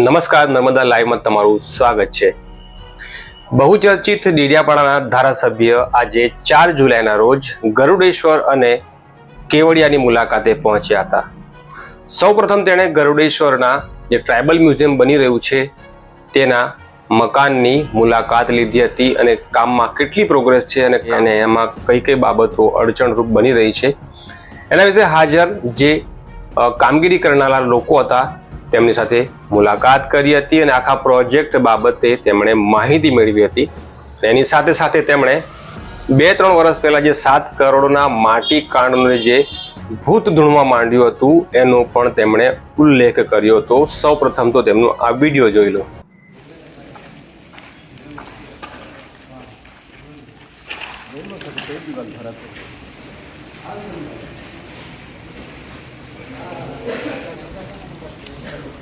નમસ્કાર નર્મદા લાઈવમાં તમારું સ્વાગત છે. બહુચર્ચિત ડેડિયાપાડાના ધારાસભ્ય આજે ચાર જુલાઈના રોજ ગરુડેશ્વર અને કેવડિયાની મુલાકાતે પહોંચ્યા હતા. સૌપ્રથમ તેણે ગરુડેશ્વરના જે ટ્રાઇબલ મ્યુઝિયમ બની રહ્યું છે તેના મકાનની મુલાકાત લીધી હતી અને કામમાં કેટલી પ્રોગ્રેસ છે અને અને એમાં કઈ કઈ બાબતો અડચણરૂપ બની રહી છે. એના વિશે હાજર જે કામગીરી કરનારા લોકો હતા તેમની સાથે મુલાકાત કરી હતી અને આખા પ્રોજેક્ટ બાબતે તેમણે માહિતી મેળવી હતી. એની સાથે સાથે તેમણે બે ત્રણ વર્ષ પહેલાં જે સાત કરોડના માટી કાંડનું જે ભૂત ધૂણવા માંડ્યું હતું, એનો પણ તેમણે ઉલ્લેખ કર્યો હતો. સૌ તો તેમનો આ વીડિયો જોઈ લો.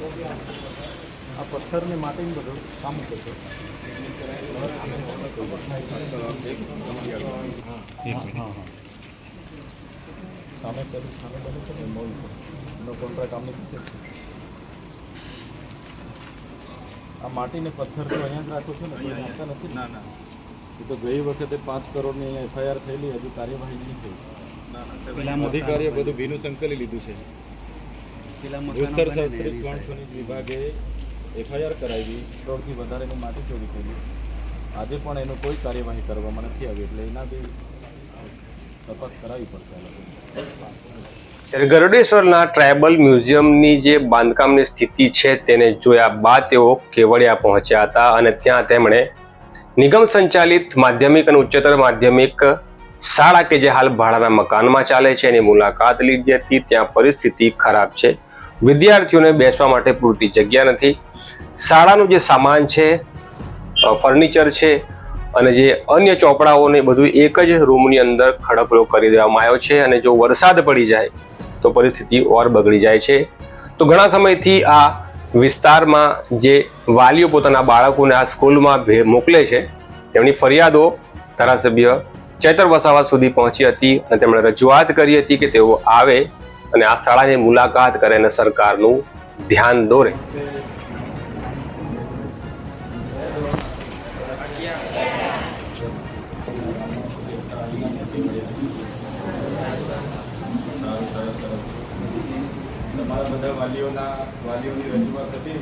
આ પથ્થરને માટીને બધું કામ કરતો સામે પેલું સામે બને છે ને મોલ એનો કોન્ટ્રાક્ટ આમને પીછે છે. આ માટીને પથ્થર તો અહીંયા જ રાખો છો ને કોઈ નાખતા નથી? ના ના. એ તો ગઈ વખતે પાંચ કરોડની એફઆઈઆર થયેલી હજુ કાર્યવાહી નહીં થઈ. અધિકારીએ બધું ભીનું સંકલી લીધું છે. ભૂસ્તર શાસ્ત્રી ગણ વિભાગે એફઆઈઆર કરાવી કરોડથી વધારેની માટી ચોરી કરી. આજે પણ એનો કોઈ કાર્યવાહી કરવામાં નથી આવી એટલે એના બી તપાસ કરાવી પડશે ગરુડેશ્વરના ટ્રાયબલ મ્યુઝિયમની જે બાંધકામની સ્થિતિ છે તેને જોયા બાદ તેઓ કેવડિયા પહોંચ્યા હતા અને ત્યાં તેમણે નિગમ સંચાલિત માધ્યમિક અને ઉચ્ચતર માધ્યમિક શાળા કે જે હાલ ભાડાના મકાનમાં ચાલે છે એની મુલાકાત લીધી હતી. ત્યાં પરિસ્થિતિ ખરાબ છે. વિદ્યાર્થીઓને બેસવા માટે પૂરતી જગ્યા નથી. શાળાનું જે સામાન છે ફર્નિચર છે અને જે અન્ય ચોપડાઓને બધું એક જ રૂમની અંદર ખડકલો કરી દેવામાં આવ્યો છે અને જો વરસાદ પડી જાય, તો પરિસ્થિતિ ઓર બગડી જાય છે. તો ઘણા સમયથી આ વિસ્તારમાં જે વાલીઓ પોતાના બાળકોને આ સ્કૂલમાં મોકલે છે, તેમની ફરિયાદો ધારાસભ્ય ચૈતર વસાવા સુધી પહોંચી હતી અને તેમણે રજૂઆત કરી હતી કે તેઓ આવે અને આ શાળાની મુલાકાત કરે અને સરકારનું ધ્યાન દોરે. તમારા બધા વાલીઓના, વાલીઓની રજૂઆત હતી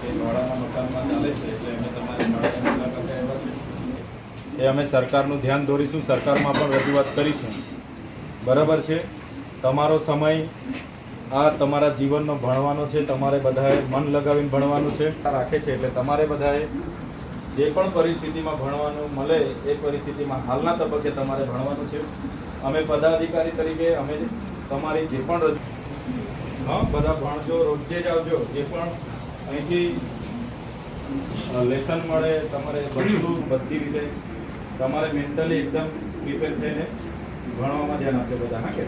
કે ભાડાના મકાનમાં ચાલે છે, એટલે અમે તમારી એ અમે સરકારનું ધ્યાન દોરીશું, સરકારમાં પણ રજૂઆત કરીશું. બરાબર છે? તમારો સમય, આ તમારા જીવનનો ભણવાનો છે, તમારે બધાએ મન લગાવીને ભણવાનું છે. રાખે છે એટલે તમારે બધાએ જે પણ પરિસ્થિતિમાં ભણવાનું મળે, એ પરિસ્થિતિમાં હાલના તબક્કે તમારે ભણવાનું છે. અમે પદાધિકારી તરીકે અમે તમારી જે પણ હા, બધા ભણજો, રોજે જ આવજો, જે પણ અહીંથી લેસન મળે, તમારે બધું, બધી રીતે તમારે મેન્ટલી એકદમ પ્રિપેર થઈને ભણવામાં ધ્યાન આપજો બધા, હા કે?